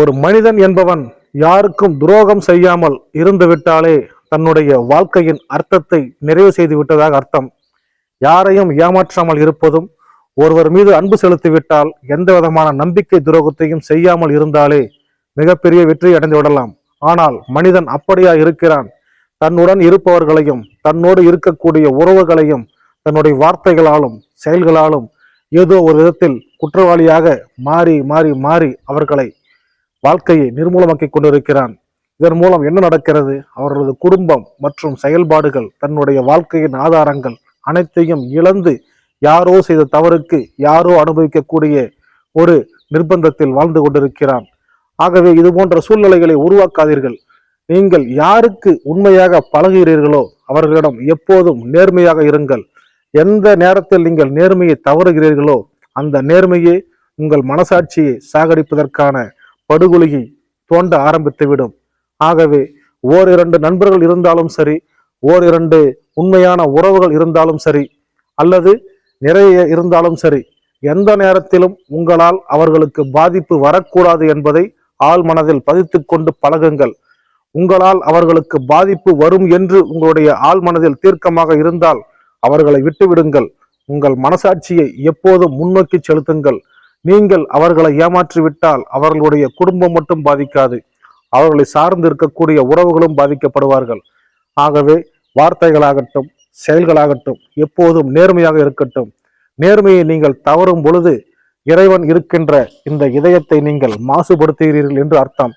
ஒரு மனிதன் என்பவன் யாருக்கும் துரோகம் செய்யாமல் இருந்துவிட்டாலே தன்னுடைய வாழ்க்கையின் அர்த்தத்தை நிறைவு செய்து விட்டதாக அர்த்தம். யாரையும் ஏமாற்றாமல் இருப்பதும் ஒருவர் மீது அன்பு செலுத்திவிட்டால் எந்த விதமான நம்பிக்கை துரோகத்தையும் செய்யாமல் இருந்தாலே மிகப்பெரிய வெற்றி அடைந்து விடலாம். ஆனால் மனிதன் அப்படியா இருக்கிறான்? தன்னுடன் இருப்பவர்களையும் தன்னோடு இருக்கக்கூடிய உறவுகளையும் தன்னுடைய வார்த்தைகளாலும் செயல்களாலும் ஏதோ ஒரு விதத்தில் குற்றவாளியாக மாறி மாறி மாறி அவர்களை வாழ்க்கையை நிர்மூலமாக்கி கொண்டிருக்கிறான். இதன் மூலம் என்ன நடக்கிறது? அவர்களது குடும்பம் மற்றும் செயல்பாடுகள் தன்னுடைய வாழ்க்கையின் ஆதாரங்கள் அனைத்தையும் இழந்து யாரோ செய்த தவறுக்கு யாரோ அனுபவிக்கக்கூடிய ஒரு நிர்பந்தத்தில் வாழ்ந்து கொண்டிருக்கிறான். ஆகவே இது போன்ற சூழ்நிலைகளை உருவாக்காதீர்கள். நீங்கள் யாருக்கு உண்மையாக பழகுகிறீர்களோ அவர்களிடம் எப்போதும் நேர்மையாக இருங்கள். எந்த நேரத்தில் நீங்கள் நேர்மையை தவறுகிறீர்களோ அந்த நேர்மையே உங்கள் மனசாட்சியை சாகடிப்பதற்கான படுகொலியை தோண்ட ஆரம்பித்துவிடும். ஆகவே ஓர் இரண்டு நண்பர்கள் இருந்தாலும் சரி ஓர் இரண்டு உண்மையான உறவுகள் இருந்தாலும் சரி அல்லது நிறைய இருந்தாலும் சரி எந்த நேரத்திலும் உங்களால் அவர்களுக்கு பாதிப்பு வரக்கூடாது என்பதை ஆள் மனதில் பதித்து கொண்டு பழகுங்கள். உங்களால் அவர்களுக்கு பாதிப்பு வரும் என்று உங்களுடைய ஆள் மனதில் தீர்க்கமாக இருந்தால் அவர்களை விட்டுவிடுங்கள். உங்கள் மனசாட்சியை எப்போதும் முன்னோக்கி செலுத்துங்கள். நீங்கள் அவர்களை ஏமாற்றிவிட்டால் அவர்களுடைய குடும்பம் மட்டும் பாதிக்காது. அவர்களை சார்ந்து இருக்கக்கூடிய உறவுகளும் பாதிக்கப்படுவார்கள். ஆகவே வார்த்தைகளாகட்டும் செயல்களாகட்டும் எப்போதும் நேர்மையாக இருக்கட்டும். நேர்மையை நீங்கள் தவறும் பொழுது இறைவன் இருக்கின்ற இந்த இதயத்தை நீங்கள் மாசுபடுத்துகிறீர்கள் என்று அர்த்தம்.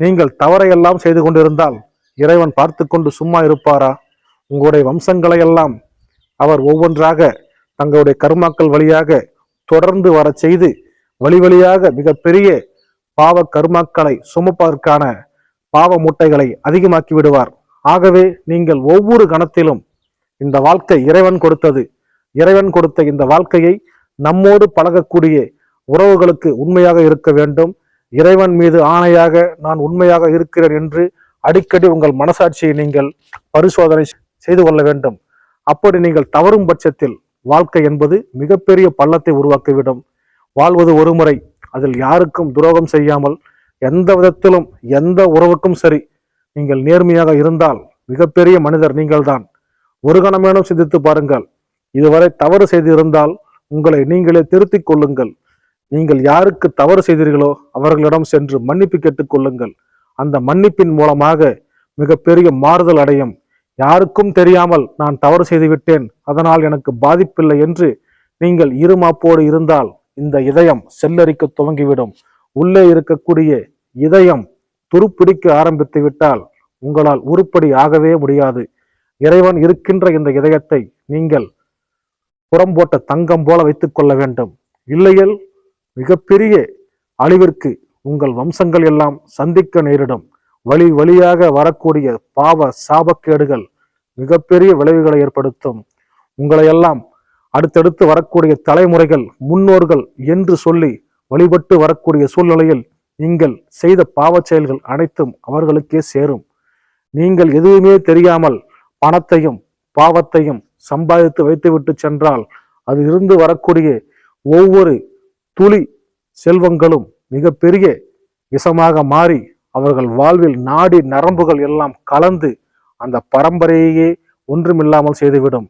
நீங்கள் தவறையெல்லாம் செய்து கொண்டிருந்தால் இறைவன் பார்த்து கொண்டு சும்மா இருப்பாரா? உங்களுடைய வம்சங்களை எல்லாம் அவர் ஒவ்வொன்றாக தங்களுடைய கர்மாக்கள் வழியாக தொடர்ந்து வர செய்து வழி வழியாக மிகப்பெரிய பாவ கர்மாக்களை சுமப்பதற்கான பாவ மூட்டைகளை அதிகமாக்கி விடுவார். ஆகவே நீங்கள் ஒவ்வொரு கணத்திலும் இந்த வாழ்க்கை இறைவன் கொடுத்தது இறைவன் கொடுத்த இந்த வாழ்க்கையை நம்மோடு பழகக்கூடிய உறவுகளுக்கு உண்மையாக இருக்க வேண்டும். இறைவன் மீது ஆணையாக நான் உண்மையாக இருக்கிறேன் என்று அடிக்கடி உங்கள் மனசாட்சியை நீங்கள் பரிசோதனை செய்து கொள்ள வேண்டும். அப்படி நீங்கள் தவறும் பட்சத்தில் வாழ்க்கை என்பது மிகப்பெரிய பள்ளத்தை உருவாக்கிவிடும். வாழ்வது ஒரு முறை அதில் யாருக்கும் துரோகம் செய்யாமல் எந்த விதத்திலும் எந்த உறவுக்கும் சரி நீங்கள் நேர்மையாக இருந்தால் மிகப்பெரிய மனிதர் நீங்கள்தான். ஒரு கணமேனும் சிந்தித்து பாருங்கள். இதுவரை தவறு செய்திருந்தால் உங்களை நீங்களே திருத்திக் கொள்ளுங்கள். நீங்கள் யாருக்கு தவறு செய்தீர்களோ அவர்களிடம் சென்று மன்னிப்பு கேட்டுக் கொள்ளுங்கள். அந்த மன்னிப்பின் மூலமாக மிகப்பெரிய மாறுதல் அடையும். யாருக்கும் தெரியாமல் நான் தவறு செய்துவிட்டேன் அதனால் எனக்கு பாதிப்பில்லை என்று நீங்கள் இருமாப்போடு இருந்தால் இந்த இதயம் செல்லரிக்க துவங்கிவிடும். உள்ளே இருக்கக்கூடிய இதயம் துருப்பிடிக்க ஆரம்பித்து விட்டால் உங்களால் உருப்படி ஆகவே முடியாது. இறைவன் இருக்கின்ற இந்த இதயத்தை நீங்கள் புறம் போட்ட தங்கம் போல வைத்துக் கொள்ள வேண்டும். இல்லையேல் மிகப்பெரிய அழிவிற்கு உங்கள் வம்சங்கள் எல்லாம் சந்திக்க நேரிடும். வழி வழியாக வரக்கூடிய பாவ சாபக்கேடுகள் மிகப்பெரிய விளைவுகளை ஏற்படுத்தும். உங்களையெல்லாம் அடுத்தடுத்து வரக்கூடிய தலைமுறைகள் முன்னோர்கள் என்று சொல்லி வழிபட்டு வரக்கூடிய சூழ்நிலையில் நீங்கள் செய்த பாவச் செயல்கள் அனைத்தும் அவர்களுக்கே சேரும். நீங்கள் எதுவுமே தெரியாமல் பணத்தையும் பாவத்தையும் சம்பாதித்து வைத்துவிட்டு சென்றால் அது இருந்து வரக்கூடிய ஒவ்வொரு துளி செல்வங்களும் மிகப்பெரிய விஷமாக மாறி அவர்கள் வாழ்வில் நாடி நரம்புகள் எல்லாம் கலந்து அந்த பரம்பரையே ஒன்றுமில்லாமல் செய்துவிடும்.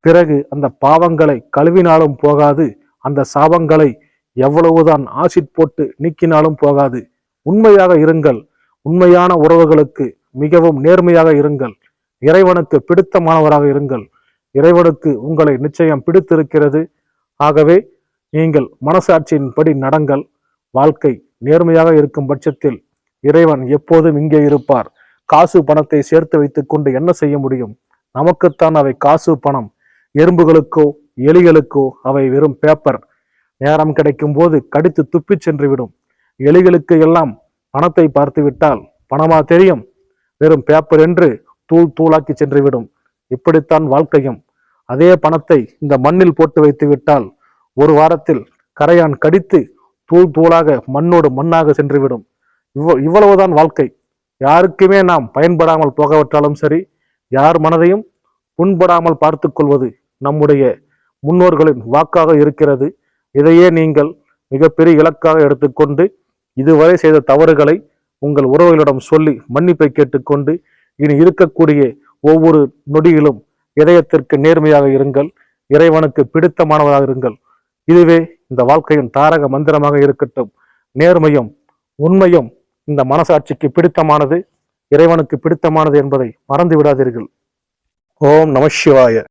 பிறகு அந்த பாவங்களை கழுவினாலும் போகாது அந்த சாபங்களை எவ்வளவுதான் ஆசிட் போட்டு நீக்கினாலும் போகாது. உண்மையாக இருங்கள். உண்மையான உறவுகளுக்கு மிகவும் நேர்மையாக இருங்கள். இறைவனுக்கு பிடித்தமானவராக இருங்கள். இறைவனுக்கு உங்களை நிச்சயம் பிடித்திருக்கிறது. ஆகவே நீங்கள் மனசாட்சியின்படி நடங்கள். வாழ்க்கை நேர்மையாக இருக்கும் பட்சத்தில் இறைவன் எப்போதும் இங்கே இருப்பார். காசு பணத்தை சேர்த்து வைத்துக்கொண்டு என்ன செய்ய முடியும்? நமக்குத்தான் அவை காசு பணம். எறும்புகளுக்கோ எலிகளுக்கோ அவை வெறும் பேப்பர் நேரம் கிடைக்கும் போது கடித்து துப்பிச் சென்றுவிடும். எலிகளுக்கு எல்லாம் பணத்தை பார்த்துவிட்டால் பணமா தெரியும்? வெறும் பேப்பர் என்று தூள் தூளாக்கி சென்றுவிடும். இப்படித்தான் வாழ்க்கையும். அதே பணத்தை இந்த மண்ணில் போட்டு வைத்து விட்டால் ஒரு வாரத்தில் கரையான் கடித்து தூள் தூளாக மண்ணோடு மண்ணாக சென்றுவிடும். இவ்வ இவ்வளவுதான் வாழ்க்கை. யாருக்குமே நாம் பயன்படாமல் போகவிட்டாலும் சரி யார் மனதையும் புண்படாமல் பார்த்து கொள்வது நம்முடைய முன்னோர்களின் வாக்காக இருக்கிறது. இதையே நீங்கள் மிகப்பெரிய இலக்காக எடுத்துக்கொண்டு இதுவரை செய்த தவறுகளை உங்கள் உறவுகளிடம் சொல்லி மன்னிப்பை கேட்டுக்கொண்டு இனி இருக்கக்கூடிய ஒவ்வொரு நொடியிலும் இதயத்திற்கு நேர்மையாக இருங்கள். இறைவனுக்கு பிடித்தமானவராக இருங்கள். இதுவே இந்த வாழ்க்கையின் தாரக மந்திரமாக இருக்கட்டும். நேர்மையும் உண்மையும் இந்த மனசாட்சிக்கு பிடித்தமானது இறைவனுக்கு பிடித்தமானது என்பதை மறந்து விடாதீர்கள். ஓம் நம சிவாய.